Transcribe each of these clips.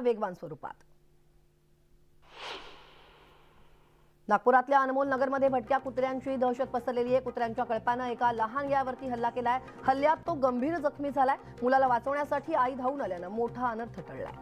वेगवान स्वरूपात. नागपुरातल्या अनमोल नगरमध्ये भटक्या कुत्र्यांची दहशत पसरलेली आहे. कुत्र्यांच्या कळपानं एका लहान यावरती हल्ला केलाय. हल्ल्यात तो गंभीर जखमी झालाय. मुलाला वाचवण्यासाठी आई धावून आल्यानं मोठा अनर्थ टळलाय.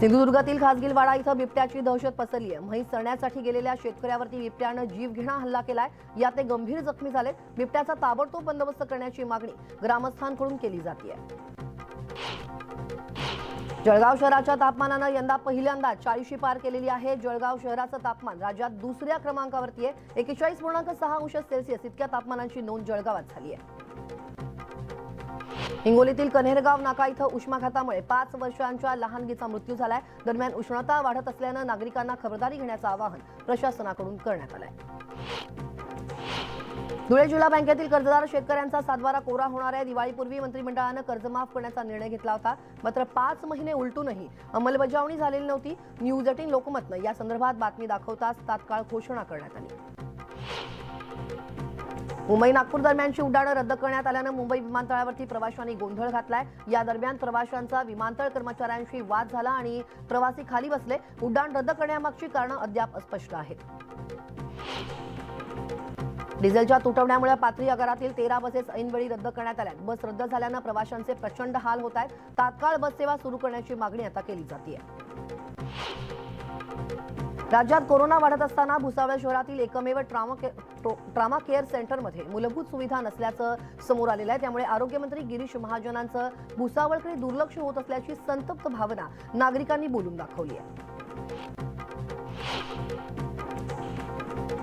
सिंधुदुर्गातील खासगीलवाडा इथं बिबट्याची दहशत पसरली आहे म्हैस चरण्यासाठी गेलेल्या शेतकऱ्यावरती बिबट्यानं जीवघेणा हल्ला केलाय. यात ते गंभीर जखमी झाले बिबट्याचा ताबडतोब बंदोबस्त करण्याची मागणी ग्रामस्थांकडून केली जाते जळगाव शहराच्या तापमानानं यंदा पहिल्यांदा चाळीशी पार केलेली आहे. जळगाव शहराचं तापमान राज्यात दुसऱ्या क्रमांकावरती आहे. एकेचाळीस पूर्णांक सहा अंश सेल्सिअस इतक्या तापमानाची नोंद जळगावात झाली आहे. हिंगोलीतील कन्हेरगाव नाका इथं उष्माघातामुळे पाच वर्षांच्या लहानगीचा मृत्यू झालाय. दरम्यान उष्णता वाढत असल्यानं नागरिकांना खबरदारी घेण्याचं आवाहन प्रशासनाकडून करण्यात आलंय. धुळे जिल्हा बँकेतील कर्जदार शेतकऱ्यांचा सातबारा कोरा होणार आहे. दिवाळीपूर्वी मंत्रिमंडळानं कर्ज माफ करण्याचा निर्णय घेतला होता. मात्र पाच महिने उलटूनही अंमलबजावणी झालेली नव्हती. न्यूज एटीन लोकमतनं या संदर्भात बातमी दाखवताच तात्काळ घोषणा करण्यात आली. मुंबई नागपूर दरम्यानची उड्डाणं रद्द करण्यात आल्यानं मुंबई विमानतळावरती प्रवाशांनी गोंधळ घातलाय. या दरम्यान प्रवाशांचा विमानतळ कर्मचाऱ्यांशी वाद झाला आणि प्रवासी खाली बसले. उड्डाण रद्द करण्यामागची कारणं अद्याप अस्पष्ट आहेत. डिझेलच्या तुटवण्यामुळे पाथरी आगारातील तेरा बसेस ऐनवेळी रद्द करण्यात आल्या बस रद्द झाल्यानं प्रवाशांचे प्रचंड हाल होत आहेत. तात्काळ बस सेवा सुरू करण्याची मागणी आता केली जाते राज्यात कोरोना वाढत असताना भुसावळ शहरातील एकमेव ट्रामा के- ट्रामा केअर सेंटरमध्ये मूलभूत सुविधा नसल्याचं समोर आलेलं आहे. त्यामुळे आरोग्यमंत्री गिरीश महाजनांचं भुसावळकडे दुर्लक्ष होत असल्याची संतप्त भावना नागरिकांनी बोलून दाखवली आहे.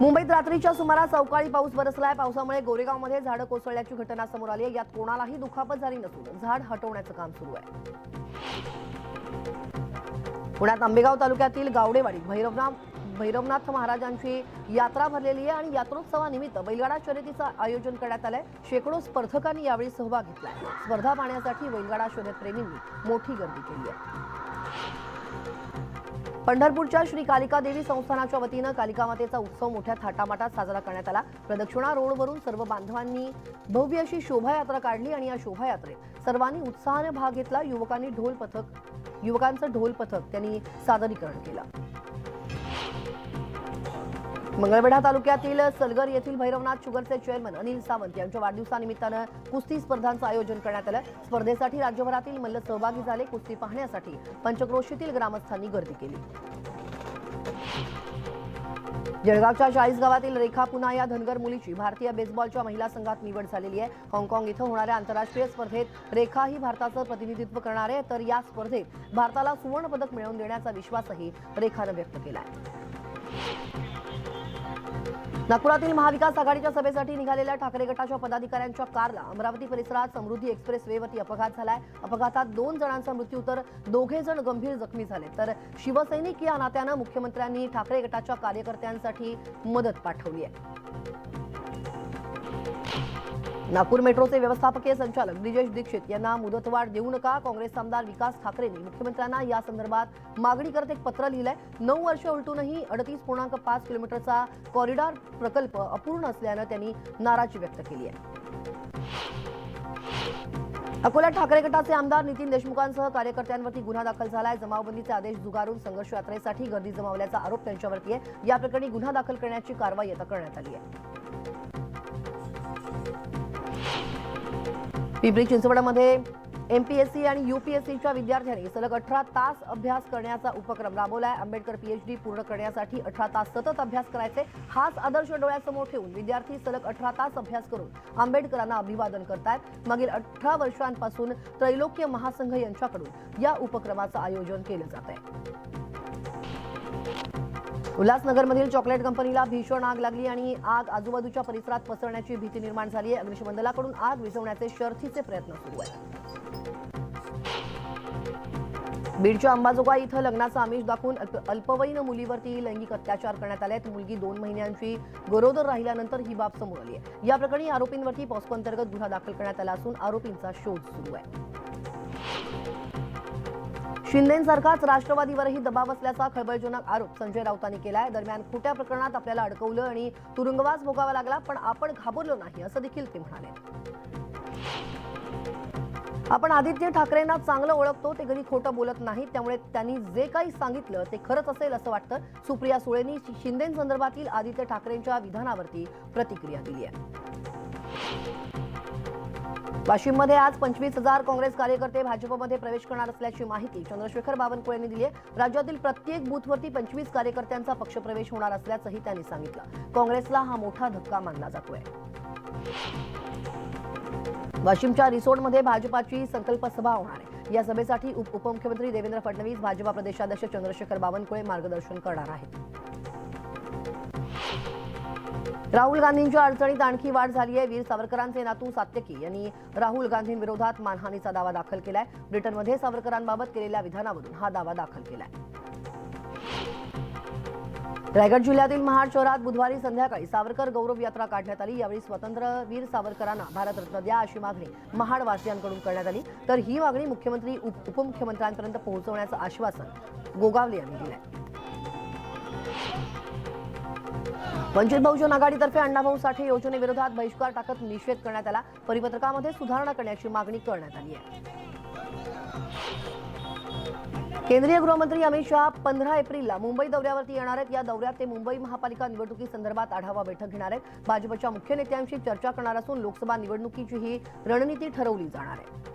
मुंबईत रात्रीच्या सुमारास अवकाळी पाऊस बरसलाय. पावसामुळे गोरेगावमध्ये झाडं कोसळल्याची घटना समोर आली आहे. यात कोणालाही दुखापत झाली नसून झाड हटवण्याचं काम सुरू आहे. पुण्यात आंबेगाव तालुक्यातील गावडेवाडी भैरवनाथ भैरवनाथ महाराजांची यात्रा भरलेली आहे आणि यात्रोत्सवानिमित्त बैलगाडा शर्यतीचं आयोजन करण्यात आलंय. शेकडो स्पर्धकांनी यावेळी सहभाग घेतलाय स्पर्धा पाहण्यासाठी बैलगाडा शर्यतप्रेमींनी मोठी गर्दी केली आहे. पंढरपूरच्या श्री कालिका देवी संस्थानाच्या वतीनं कालिका मातेचा उत्सव मोठ्या थाटामाटात साजरा करण्यात आला. प्रदक्षिणा रोडवरून सर्व बांधवांनी भव्य अशी शोभायात्रा काढली आणि या शोभायात्रेत सर्वांनी उत्साहाने भाग घेतला. युवकांनी ढोल पथक युवकांचं ढोल पथक त्यांनी सादरीकरण केलं. मंगळवेढा तालुक्यातील सलगर येथील भैरवनाथ शुगरचे चेअरमन अनिल सावंत यांच्या वाढदिवसानिमित्तानं कुस्ती स्पर्धांचं आयोजन करण्यात आलं. स्पर्धेसाठी राज्यभरातील मल्ल सहभागी झाले कुस्ती पाहण्यासाठी पंचक्रोशीतील ग्रामस्थांनी गर्दी केली. जळगावच्या चाळीस गावातील रेखा पुन्हा या धनगर मुलीची भारतीय बेसबॉलच्या महिला संघात निवड झालेली आहे. हाँगकाँग इथं होणाऱ्या आंतरराष्ट्रीय स्पर्धेत रेखा ही भारताचं प्रतिनिधित्व करणार आहे. तर या स्पर्धेत भारताला सुवर्ण पदक मिळवून देण्याचा विश्वासही रेखानं व्यक्त केला आहे नागपुरातील महाविकास आघाडीच्या सभेसाठी निघालेल्या ठाकरे गटाच्या पदाधिकाऱ्यांच्या कारला अमरावती परिसरात समृद्धी एक्सप्रेस वेवरती अपघात झालाय. अपघातात दोन जणांचा मृत्यू तर दोघे जण गंभीर जखमी झाले. तर शिवसैनिक या नात्यानं मुख्यमंत्र्यांनी ठाकरे गटाच्या कार्यकर्त्यांसाठी मदत पाठवली आहे. नागपूर मेट्रोचे व्यवस्थापकीय संचालक ब्रिजेश दीक्षित यांना मुदतवाढ देऊ नका. काँग्रेस आमदार विकास ठाकरेंनी मुख्यमंत्र्यांना या संदर्भात मागणी करत एक पत्र लिहिलंय. नऊ वर्ष उलटूनही अडतीस पूर्णांक पाच किलोमीटरचा कॉरिडॉर प्रकल्प अपूर्ण असल्यानं त्यांनी नाराजी व्यक्त केली आहे. अकोल्यात ठाकरे गटाचे आमदार नितीन देशमुखांसह कार्यकर्त्यांवरती गुन्हा दाखल झालाय. जमावबंदीचे आदेश जुगारून संघर्ष यात्रेसाठी गर्दी जमावल्याचा आरोप त्यांच्यावरती आहे. या प्रकरणी गुन्हा दाखल करण्याची कारवाई आता करण्यात आली आहे. पिंपरी चिंचवडमध्ये सी आणि युपीएससीच्या विद्यार्थ्यांनी सलग अठरा तास अभ्यास करण्याचा उपक्रम राबवलाय. आंबेडकर पीएचडी पूर्ण करण्यासाठी अठरा तास सतत अभ्यास करायचे. हाच आदर्श डोळ्यासमोर ठेवून विद्यार्थी सलग अठरा तास अभ्यास करून आंबेडकरांना अभिवादन करतायत. मागील अठरा वर्षांपासून त्रैलोक्य महासंघ यांच्याकडून या उपक्रमाचं आयोजन केलं जात आहे उल्हासनगरमधील चॉकलेट कंपनीला भीषण आग लागली आणि आग आजूबाजूच्या परिसरात पसरण्याची भीती निर्माण झाली आहे. अग्निशमन दलाकडून आग विझवण्याचे शर्थीचे प्रयत्न सुरू आहेत. बीडच्या अंबाजोगाई इथं लग्नाचा आमिष दाखवून अल्पवयीन मुलीवरती लैंगिक अत्याचार करण्यात आले आहेत. मुलगी दोन महिन्यांची गरोदर राहिल्यानंतर ही बाब समोर आली आहे. या प्रकरणी आरोपींवरती पॉस्को अंतर्गत गुन्हा दाखल करण्यात आला असून आरोपींचा शोध सुरू आहे. शिंदेसारखाच राष्ट्रवादीवरही दबाव असल्याचा खळबळजनक आरोप संजय राऊतांनी केलाय. दरम्यान खोट्या प्रकरणात आपल्याला अडकवलं आणि तुरुंगवास भोगावा लागला पण आपण घाबरलो नाही असं देखील ते म्हणाले. आपण आदित्य ठाकरेंना चांगलं ओळखतो ते कधी खोटं बोलत नाहीत त्यामुळे त्यांनी जे काही सांगितलं ते खरंच असेल असं वाटतं. सुप्रिया सुळेंनी शिंदेसंदर्भातील आदित्य ठाकरेंच्या विधानावरती प्रतिक्रिया दिली आहे. वाशिममध्ये आज पंचवीस हजार काँग्रेस कार्यकर्ते भाजपमध्ये प्रवेश करणार असल्याची माहिती चंद्रशेखर बावनकुळेंनी दिली आहे. राज्यातील प्रत्येक बूथवरती पंचवीस कार्यकर्त्यांचा पक्षप्रवेश होणार असल्याचंही त्यांनी सांगितलं. काँग्रेसला हा मोठा धक्का मानला जातोय. वाशिमच्या रिसोर्टमध्ये भाजपाची संकल्प सभा होणार आहे. या सभेसाठी उप उपमुख्यमंत्री देवेंद्र फडणवीस भाजपा प्रदेशाध्यक्ष चंद्रशेखर बावनकुळे मार्गदर्शन करणार आहेत. राहुल गांधींच्या अडचणीत आणखी वाढ झाली आहे वीर सावरकरांचे नातू सात्यकी यांनी राहुल गांधींविरोधात मानहानीचा दावा दाखल केलाय. ब्रिटनमध्ये सावरकरांबाबत केलेल्या विधानावरून हा दावा दाखल केलाय. रायगड जिल्ह्यातील महाड शहरात बुधवारी संध्याकाळी सावरकर गौरव यात्रा काढण्यात आली. यावेळी स्वतंत्र वीर सावरकरांना भारतरत्न द्या अशी मागणी महाडवासियांकडून करण्यात आली. तर ही मागणी मुख्यमंत्री उपमुख्यमंत्र्यांपर्यंत पोहोचवण्याचं आश्वासन गोगावले यांनी दिलंय. वंचित बहुजन आघाडीतर्फे अण्णाभाऊ साठे योजनेविरोधात बहिष्कार टाकत निषेध करण्यात आला. परिपत्रकामध्ये सुधारणा करण्याची मागणी करण्यात आली आहे. केंद्रीय गृहमंत्री अमित शहा पंधरा एप्रिलला मुंबई दौऱ्यावरती येणार आहेत. या दौऱ्यात ते मुंबई महापालिका निवडणुकीसंदर्भात आढावा बैठक घेणार आहेत. भाजपच्या मुख्य नेत्यांशी चर्चा करणार असून लोकसभा निवडणुकीची ही रणनीती ठरवली जाणार आहे.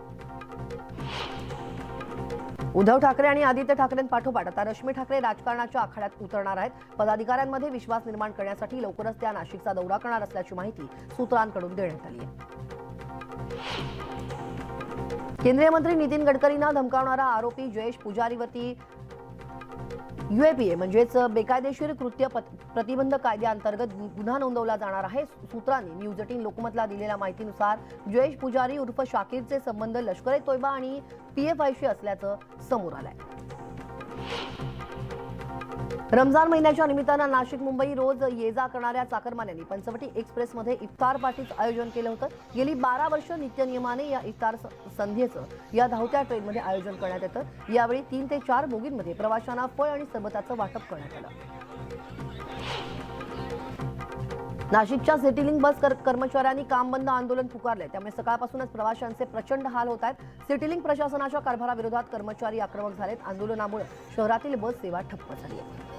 उद्धव ठाकरे आणि आदित्य ठाकरेंपाठोपाठ आता रश्मी ठाकरे राजकारणाच्या आखाड्यात उतरणार आहेत. पदाधिकाऱ्यांमध्ये विश्वास निर्माण करण्यासाठी लवकरच त्या नाशिकचा दौरा करणार असल्याची माहिती सूत्रांकडून देण्यात आली आहे. केंद्रीय मंत्री नितीन गडकरींना धमकावणारा आरोपी जयेश पुजारीवरती युएपीए म्हणजेच बेकायदेशीर कृत्य पत- प्रतिबंध कायद्याअंतर्गत गुन्हा नोंदवला जाणार आहे सूत्रांनी न्यूज एटीन लोकमतला दिलेल्या माहितीनुसार जयेश पुजारी उर्फ शाकीरचे संबंध लष्कर ए तोयबा आणि पीएफआयशी असल्याचं समोर आलंय. रमजान महिन्याच्या निमित्तानं नाशिक मुंबई रोज ये जा करणाऱ्या चाकरमान्यांनी पंचवटी एक्सप्रेसमध्ये इफ्तार पार्टीचं आयोजन केलं होतं. गेली बारा वर्ष नित्यनियमाने या इफ्तार संध्येचं या धावत्या ट्रेनमध्ये आयोजन करण्यात येतं. यावेळी तीन ते चार बोगींमध्ये प्रवाशांना फळ आणि सरबताचं वाटप करण्यात आलं. नाशिकच्या सिटीलिंग बस कर- कर्मचाऱ्यांनी काम बंद आंदोलन पुकारले त्यामुळे सकाळपासूनच प्रवाशांचे प्रचंड हाल होत आहेत. सिटीलिंग प्रशासनाच्या कारभाराविरोधात कर्मचारी आक्रमक झालेत. आंदोलनामुळे शहरातील बस सेवा ठप्प झाली आहे.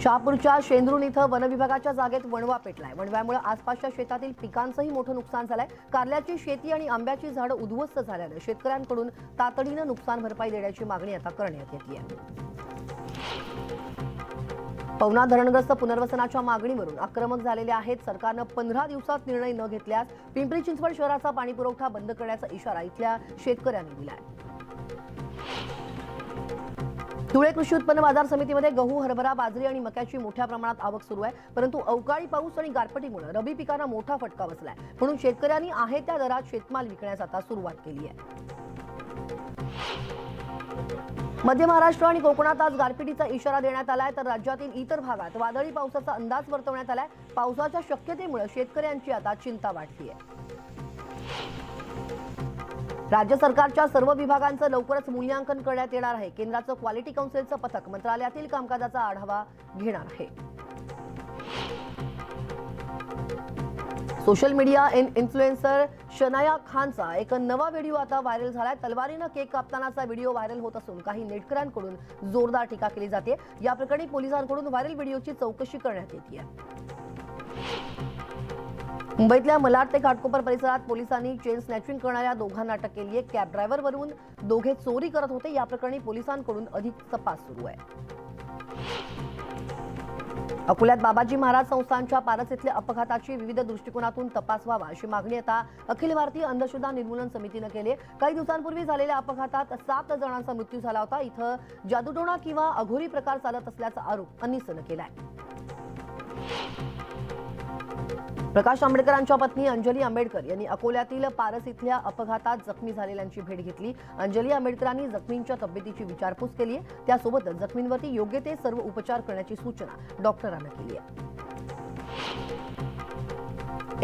शहापूरच्या शेंद्रून इथं वनविभागाच्या जागेत वणवा पेटलाय. वणव्यामुळे आसपासच्या शेतातील पिकांचंही मोठं नुकसान झालंय. कारल्याची शेती आणि आंब्याची झाडं उद्ध्वस्त झाल्यानं शेतकऱ्यांकडून तातडीनं नुकसान भरपाई देण्याची मागणी आता करण्यात येते पवना धरणग्रस्त पुनर्वसनाच्या मागणीवरून आक्रमक झालेले आहेत. सरकारनं पंधरा दिवसात निर्णय न घेतल्यास पिंपरी चिंचवड शहराचा पाणीपुरवठा बंद करण्याचा इशारा इथल्या शेतकऱ्यांनी दिलाय. धुळे कृषी उत्पन्न बाजार समितीमध्ये गहू हरभरा बाजरी आणि मक्याची मोठ्या प्रमाणात आवक सुरू आहे. परंतु अवकाळी पाऊस आणि गारपटीमुळे रबी पिकांना मोठा फटका बसलाय. म्हणून शेतकऱ्यांनी आहे त्या दरात शेतमाल विकण्यास आता सुरुवात केली आहे. मध्य महाराष्ट्र आणि कोकणात आज गारपिटीचा इशारा देण्यात आलाय. तर राज्यातील इतर भागात वादळी पावसाचा अंदाज वर्तवण्यात आलाय. पावसाच्या शक्यतेमुळे शेतकऱ्यांची आता चिंता वाढली आहे राज्य सरकारच्या सर्व विभागांचं लवकरच मूल्यांकन करण्यात येणार आहे. केंद्राचं क्वालिटी काउन्सिलचं पथक मंत्रालयातील कामकाजाचा आढावा घेणार आहे. Social media in- influencer Shanaya खानचा एक नवा व्हिडिओ आता व्हायरल झालाय. तलवारीनं केक कापतानाचा व्हिडिओ व्हायरल होत असून काही नेटकऱ्यांकडून जोरदार टीका केली जाते. या प्रकरणी पोलिसांकडून व्हायरल व्हिडिओची चौकशी करण्यात येते मुंबईतल्या मलाड ते घाटकोपर परिसरात पोलिसांनी चेन स्नॅचिंग करणाऱ्या दोघांना अटक केली आहे. कॅब ड्रायव्हरवरून दोघे चोरी करत होते. या प्रकरणी पोलिसांकडून अधिक तपास सुरू आहे. अकोल्यात बाबाजी महाराज संस्थानच्या पारस इथल्या अपघाताची विविध दृष्टिकोनातून तपास व्हावा अशी मागणी आता अखिल भारतीय अंधश्रद्धा निर्मूलन समितीनं केली काही दिवसांपूर्वी झालेल्या अपघातात सात जणांचा मृत्यू झाला होता. इथं जादूटोणा किंवा अघोरी प्रकार चालत असल्याचा आरोप अनिसनं केलाय. प्रकाश आंबेडकरांच्या पत्नी अंजली आंबेडकर यांनी अकोल्यातील पारस इथल्या अपघातात जखमी झालेल्यांची भेट घेतली. अंजली आंबेडकरांनी जखमींच्या तब्येतीची विचारपूस केली आहे. त्यासोबतच जखमींवरती योग्य ते सर्व उपचार करण्याची सूचना डॉक्टरांना केली आहे.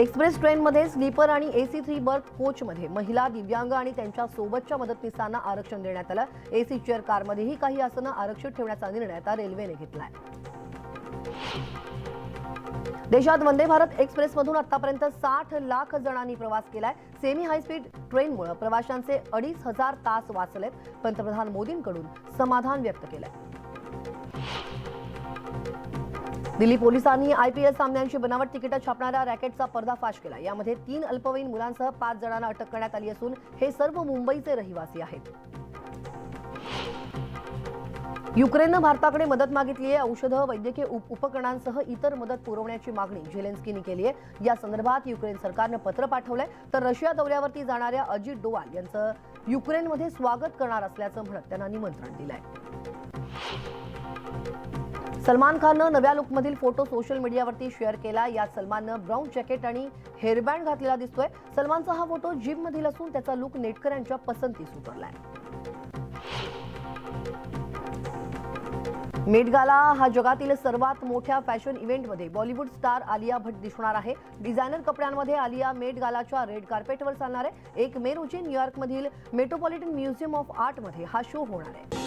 एक्सप्रेस ट्रेनमध्ये स्लीपर आणि एसी थ्री बर्थ कोचमध्ये महिला दिव्यांग आणि त्यांच्या सोबतच्या मदतनीसांना आरक्षण देण्यात आलं. एसी चेअर कारमध्येही काही आसनं आरक्षित ठेवण्याचा निर्णय आता रेल्वेने घेतलाय. देशात वंदे भारत एक्सप्रेसमधून आतापर्यंत साठ लाख जणांनी प्रवास केलाय. सेमी हायस्पीड ट्रेनमुळे प्रवाशांचे अडीच हजार तास वाचलेत. पंतप्रधान मोदींकडून समाधान व्यक्त केलंय. दिल्ली पोलिसांनी आयपीएल सामन्यांची बनावट तिकीटं छापणाऱ्या रॅकेटचा पर्दाफाश केला. यामध्ये तीन अल्पवयीन मुलांसह पाच जणांना अटक करण्यात आली असून हे सर्व मुंबईचे रहिवासी आहेत. युक्रेननं भारताकडे मदत मागितली आहे. औषधं वैद्यकीय उप- उपकरणांसह इतर मदत पुरवण्याची मागणी झेलेन्स्कीनी केली आहे. या संदर्भात युक्रेन सरकारनं पत्र पाठवलंय. तर रशिया दौऱ्यावरती जाणाऱ्या अजित डोवाल यांचं युक्रेनमध्ये स्वागत करणार असल्याचं म्हणत त्यांना निमंत्रण दिलंय. सलमान खाननं नव्या लुकमधील फोटो सोशल मीडियावरती शेअर केला. यात सलमाननं ब्राऊन जॅकेट आणि हेअरबँड घातलेला दिसतोय. सलमानचा हा फोटो जिम मधील असून त्याचा लुक नेटकऱ्यांच्या पसंतीस उतरलाय. मेटगाला हा जगातील सर्वात मोठ्या फॅशन इव्हेंटमध्ये बॉलिवूड स्टार आलिया भट दिसणार आहे. डिझायनर कपड्यांमध्ये आलिया मेटगालाच्या रेड कार्पेटवर चालणार आहे. एक मे रोजी न्यूयॉर्कमधील मेट्रोपॉलिटन म्युझियम ऑफ आर्टमध्ये हा शो होणार आहे.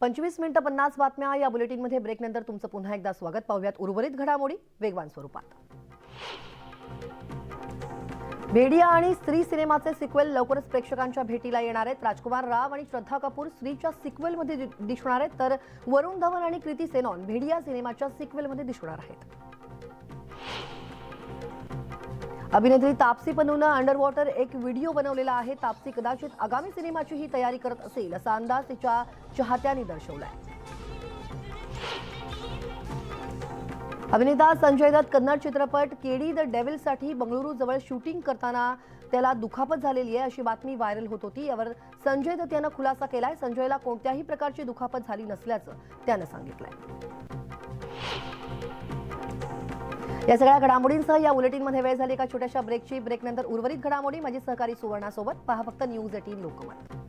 पंचवीस मिनिटं पन्नास बातम्या या बुलेटिनमध्ये ब्रेकनंतर तुमचं पुन्हा एकदा स्वागत. पाहूयात उर्वरित घडामोडी वेगवान स्वरूपात. भेडिया आणि स्त्री सिनेमाचे सिक्वेल लवकरच प्रेक्षकांच्या भेटीला येणार आहेत. राजकुमार राव आणि श्रद्धा कपूर स्त्रीच्या सिक्वेलमध्ये दिसणार आहेत. तर वरुण धवन आणि कृती सेनॉन भेडिया सिनेमाच्या सिक्वेलमध्ये दिसणार आहेत. अभिनेत्री तापसी पनूनं अंडर वॉटर एक व्हिडिओ बनवलेला आहे. तापसी कदाचित आगामी सिनेमाचीही तयारी करत असेल असा अंदाज तिच्या चाहत्यांनी दर्शवलाय. अभिनेता संजय दत्त कन्नड चित्रपट केडी द डेव्हिलसाठी बंगळुरू जवळ शूटिंग करताना त्याला दुखापत झालेली आहे अशी बातमी व्हायरल होत होती. यावर संजय दत्त यानं खुलासा केलाय. संजयला कोणत्याही प्रकारची दुखापत झाली नसल्याचं त्यानं सांगितलंय. या सगळ्या घडामोडींसह या बुलेटिनमध्ये वेळ झाली एका छोट्याशा ब्रेकची. ब्रेकनंतर उर्वरित घडामोडी. माझी सहकारी सुवर्णासोबत पहा फक्त न्यूज एटीन लोकमत.